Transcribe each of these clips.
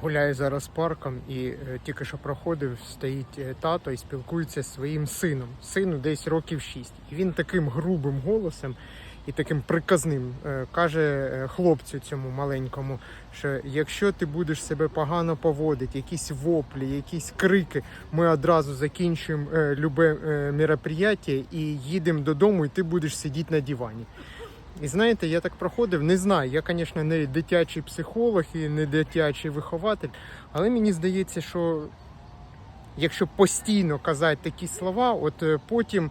Гуляю зараз парком і е, тільки що проходив, стоїть е, тато і спілкується зі своїм сином. Сину десь років 6. І він таким грубим голосом і таким приказним е, каже хлопцю цьому маленькому, що якщо ти будеш себе погано поводити, якісь воплі, якісь крики, ми одразу закінчуємо любе мероприятие і їдемо додому, і ти будеш сидіти на дивані. І знаєте, я так проходив, не знаю. Я, звісно, не дитячий психолог і не дитячий вихователь, але мені здається, що якщо постійно казати такі слова, от е, потім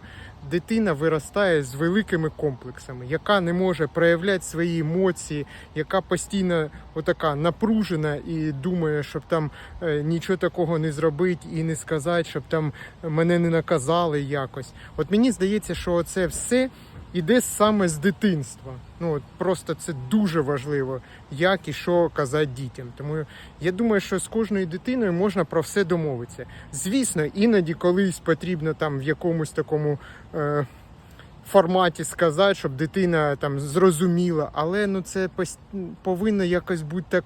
дитина виростає з великими комплексами, яка не може проявляти свої емоції, яка постійно отака напружена і думає, щоб там е, нічого такого не зробити і не сказати, щоб там мене не наказали якось. От мені здається, що це все іде саме з дитинства. Ну от просто це дуже важливо, як і що казати дітям. Тому я думаю, що з кожною дитиною можна про все домовитися. Звісно, іноді колись потрібно там в якомусь такому. Е- Форматі сказати, щоб дитина там зрозуміла, але ну це повинно якось бути так,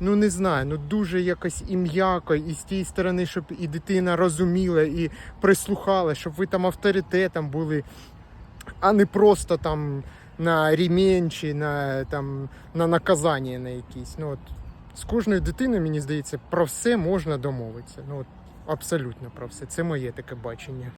ну не знаю, ну дуже якось і м'яко, і з тієї сторони, щоб і дитина розуміла, і прислухала, щоб ви там авторитетом були, а не просто там на ремень чи на, там, на наказання на якісь. Ну, от, з кожною дитиною, мені здається, про все можна домовитися. Ну, от, абсолютно про все. Це моє таке бачення.